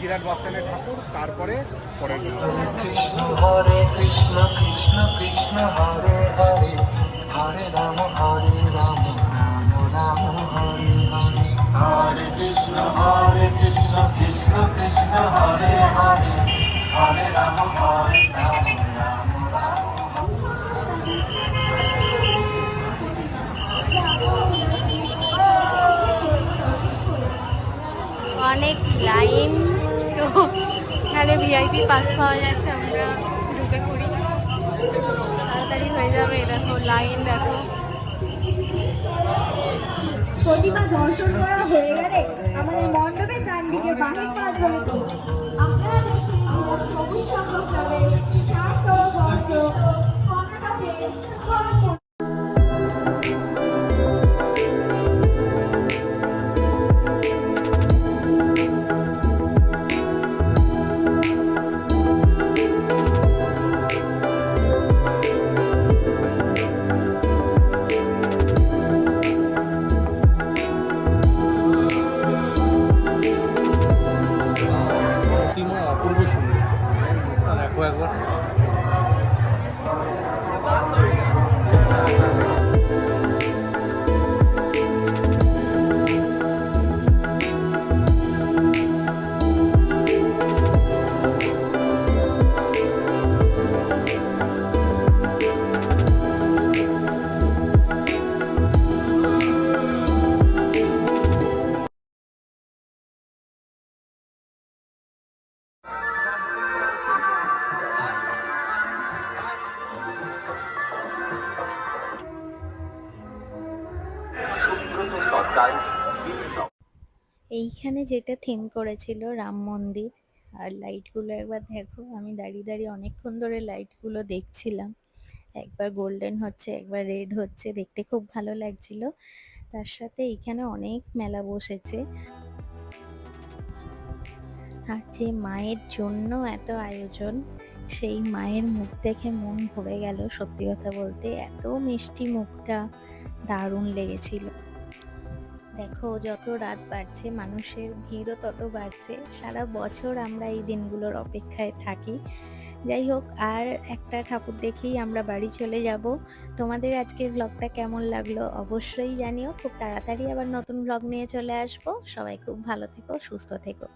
রামপুরহাট বাস ঠাকুর তারপরে পরের কৃষ্ণ হরে কৃষ্ণ কৃষ্ণ কৃষ্ণ হরে হরে হরে রাম হরে রাম রাম রাম হরে হরে। হরে কৃষ্ণ হরে কৃষ্ণ কৃষ্ণ কৃষ্ণ হরে হরে হরে রাম হরে রাম রাম রাম। অনেক লাইন। এখানে ভিআইপি পাস পাওয়া যাচ্ছে, আমরা ঢুকে পড়ি। তাড়াতাড়ি হয়ে যাবে দেখো লাইন দেখো। প্রতিমা দর্শন করা হয়ে গেলে আমাদের এইখানে যেটা থিম করেছিল রাম মন্দির আর লাইটগুলো একবার দেখো, আমি দাঁড়িয়ে দাঁড়িয়ে অনেকক্ষণ ধরে লাইটগুলো দেখছিলাম। একবার গোল্ডেন হচ্ছে, একবার রেড হচ্ছে, দেখতে খুব ভালো লাগছিল। তার সাথে এইখানে অনেক মেলা বসেছে। আর যে মায়ের জন্য এত আয়োজন, সেই মায়ের মুখ দেখে মন ভরে গেল সত্যি কথা বলতে। এত মিষ্টি মুখটা দারুণ লেগেছিল। দেখো, যত রাত বাড়ছে, মানুষের ভিড়ও তত বাড়ছে। সারা বছর আমরা এই দিনগুলোর অপেক্ষায় থাকি। যাই হোক, আর একটা ঠাকুর দেখেই আমরা বাড়ি চলে যাব। তোমাদের আজকের ব্লগটা কেমন লাগল অবশ্যই জানিও। খুব তাড়াতাড়ি আবার নতুন ব্লগ নিয়ে চলে আসব। সবাই খুব ভালো থেকো, সুস্থ থেকো।